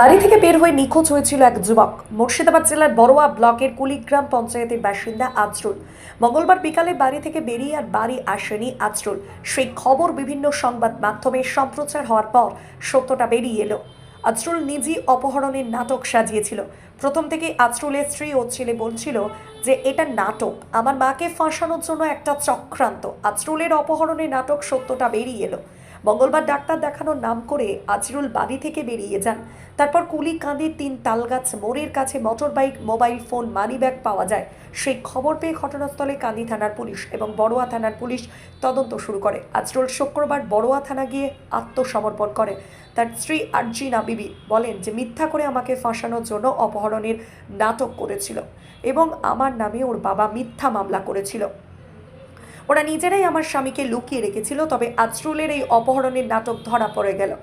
বাড়ি থেকে বের হয়ে নিখোঁজ হয়েছিল এক যুবক। মুর্শিদাবাদ জেলার বড়োয়া ব্লকের কুলিগ্রাম পঞ্চায়েতের বাসিন্দা আজরুল। মঙ্গলবার বিকালে বাড়ি থেকে বেরিয়ে আর বাড়ি আসেনি আজরুল। সেই খবর বিভিন্ন সংবাদ মাধ্যমে সম্প্রচার হওয়ার পর সত্যটা বেরিয়ে এলো। আজরুল নিজেই অপহরণের নাটক সাজিয়েছিল। প্রথম থেকে আজরুলের স্ত্রী ও ছেলে বলছিল যে, এটা নাটক। আমার মাকে ফাঁসানোর জন্য একটা চক্রান্ত। আজরুলের অপহরণের নাটক সত্যটা বেরিয়ে এলো। মঙ্গলবার ডাক্তার দেখানোর নাম করে আজরুল বাড়ি থেকে বেরিয়ে যান। তারপর কুলিকান্দির তিন তালগাছ মোড়ের কাছে মোটরবাইক, মোবাইল ফোন, মানিব্যাগ পাওয়া যায়। সেই খবর পেয়ে ঘটনাস্থলে কান্দি থানার পুলিশ এবং বড়োয়া থানার পুলিশ তদন্ত শুরু করে। আজরুল শুক্রবার বড়োয়া থানা গিয়ে আত্মসমর্পণ করে। তার স্ত্রী আরজিনা বিবি বলেন যে, মিথ্যা করে আমাকে ফাঁসানোর জন্য অপহরণের নাটক করেছিল এবং আমার নামে ওর বাবা মিথ্যা মামলা করেছিল। ওরা নিজেরাই আমার স্বামীকে লুকিয়ে রেখেছিল, তবে আজরুলের এই অপহরণের নাটক ধরা পড়ে গেল।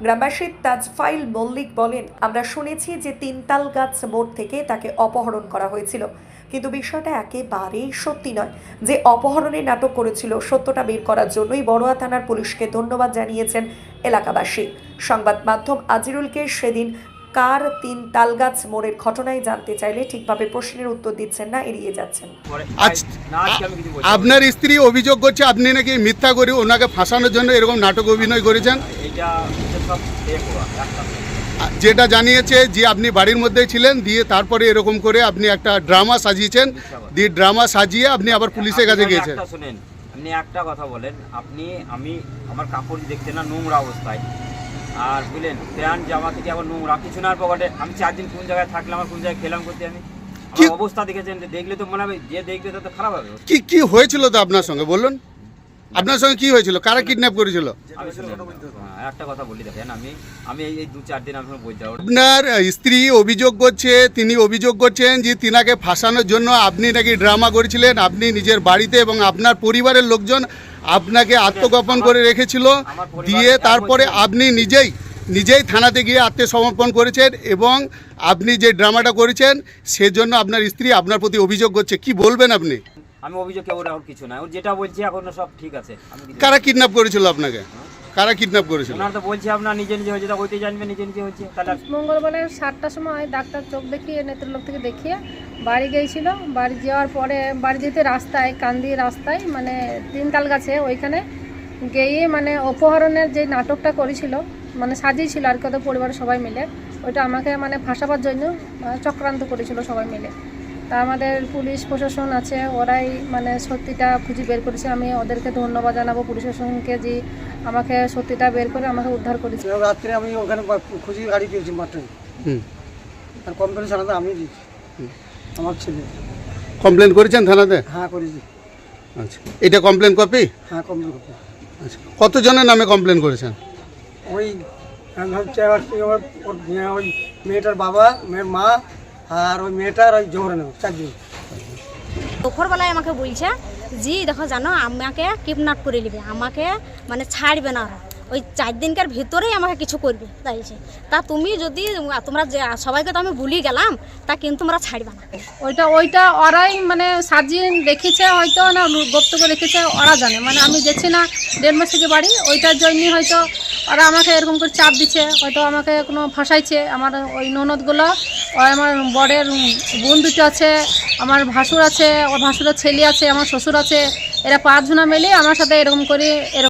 গ্রামবাসী তাজফাইল মল্লিক বলেন, আমরা শুনেছি যে তিনতাল গাছ মোড় থেকে তাকে অপহরণ করা হয়েছিল। কিন্তু বিষয়টা একেবারেই সত্যি নয়। যে অপহরণের নাটক করেছিল, সত্যটা বের করার জন্যই বড়োয়া থানার পুলিশকে ধন্যবাদ জানিয়েছেন এলাকাবাসী। সংবাদ মাধ্যম আজিরুলকে সেদিন কার তিন তালগাছ মোড়ের ঘটনায় জানতে চাইলে ঠিকভাবে প্রশ্নের উত্তর দিচ্ছেন না এড়িয়ে যাচ্ছেন। পরে আজ না আজকে আমি কিছু বলছি না। আপনার স্ত্রী অভিযোগ করছে আপনি নাকি মিথ্যা করে ওনাকে ফাঁসানোর জন্য এরকম নাটক অভিনয় করেছেন? যেটা জানিয়েছে যে আপনি বাড়ির মধ্যেই ছিলেন দিয়ে তারপরে এরকম করে আপনি একটা ড্রামা সাজিয়েছেন দিয়ে ড্রামা সাজিয়ে আপনি আবার পুলিশের কাছে গিয়েছেন। শুনেন আপনি একটা কথা বলেন আপনি আমি আমার কাপড় দেখতে না নোংরা অবস্থায় আর বুঝলেন প্যান্ট জামা থেকে আবার নোংরা কিছু না পকেটে। আমি চার দিন কোন জায়গায় থাকলাম আর কোন জায়গায় খেলাম করতে আমি? অবস্থা দেখেছেন যে দেখলে তো মনে হবে যে দেখবে তো খারাপ হবে। কি কি হয়েছিল তো আপনার সঙ্গে? বলুন। আপনার সঙ্গে কি হয়েছিল? কারা কিডন্যাপ করেছিল? হ্যাঁ, একটা কথা বলি দেখেন আমি আমি এই এই দু চার দিন আমি বলতে আপনার স্ত্রী অভিযোগ করছে তিনি অভিযোগ করছেন যে তিনাকে ফাঁসানোর জন্য আপনি নাকি ড্রামা করেছিলেন আপনি নিজের বাড়িতে এবং আপনার পরিবারের লোকজন আপনাকে আত্মগোপন করে রেখেছিল দিয়ে তারপরে আপনি নিজেই নিজেই থানাতে গিয়ে আত্মসমর্পণ করেছেন এবং আপনি যে ড্রামাটা করেছেন সেজন্য আপনার স্ত্রী আপনার প্রতি অভিযোগ করছে। কি বলবেন আপনি? আমি অভিযোগ কেউ ওর কিছু নাই ওর যেটা বলছি এখন সব ঠিক আছে। কারা কিডন্যাপ করেছিল আপনাকে? কারা কিডন্যাপ করেছিল? ওনার তো বলছি আপনার নিজে নিজে হয়েছে তা হইতে জানবে নিজে নিজে হয়েছে। তাহলে মঙ্গলবারে সাতটার সময় ডাক্তার চোখ দেখিয়ে নেত্রলোক থেকে দেখিয়ে বাড়ি গিয়েছিল। বাড়ি যাওয়ার পরে বাড়ি যেতে রাস্তায় কান্দি রাস্তায় মানে তিনতাল গাছে ওইখানে গিয়ে মানে অপহরণের যে নাটকটা করেছিল মানে সাজিয়েছিল আর কত পরিবারের সবাই মিলে ওইটা আমাকে মানে ফাঁসাবার জন্য মানে চক্রান্ত করেছিল সবাই মিলে। তা আমাদের পুলিশ প্রশাসন আছে ওরাই মানে সত্যিটা খুঁজে বের করেছে। আমি ওদেরকে ধন্যবাদ জানাব পুলিশ প্রশাসনকে যে আমাকে সত্যিটা বের করে আমাকে উদ্ধার করেছে। রাত্রে আমি ওখানে খুঁজি গাড়ি পেয়েছি হুম। আর কোম্পানি চালাতে আমি দিয়েছি। আমার ছেলে। কমপ্লেন করেছেন থানাতে? হ্যাঁ করেছি। আচ্ছা। এটা কমপ্লেন কপি হ্যাঁ কমপ্লেন কপি আচ্ছা। কতজনের নামে কমপ্লেন করেছেন? ওই ওর মেয়ে- ওই মেয়েটার বাবা মেয়ের মা আর ওই মেয়েটার ওই জোহরে নেব চারজন দুপুরবেলায় আমাকে বলছে জি দেখো জানো আমাকে কিডন্যাপ করে নেবে। আমাকে মানে ছাড়বে না ওরা। ওই চার দিনকার ভিতরেই আমাকে কিছু করবে। তাইছে তা তুমি যদি তোমরা যে সবাইকে তো আমি ভুলি গেলাম তা কিন্তু তোমরা ছাড়বে না। ওইটা ওইটা ওরাই মানে সাজিয়ে রেখেছে হয়তো না গুপ্ত করে রেখেছে ওরা জানে। মানে আমি দেখছি না দেড় মাস থেকে বাড়ি ওইটার জন্যই হয়তো। ওরা আমাকে এরকম করে চাপ দিচ্ছে হয়তো আমাকে কোনো ফাঁসাইছে। আমার ওই ননদগুলো ওই আমার বরের বোন আছে, আমার ভাসুর আছে, ওর ভাসুরের ছেলে আছে, আমার শ্বশুর আছে, এরা পাঁচজনা মেলে আমার সাথে এরকম করে এরকম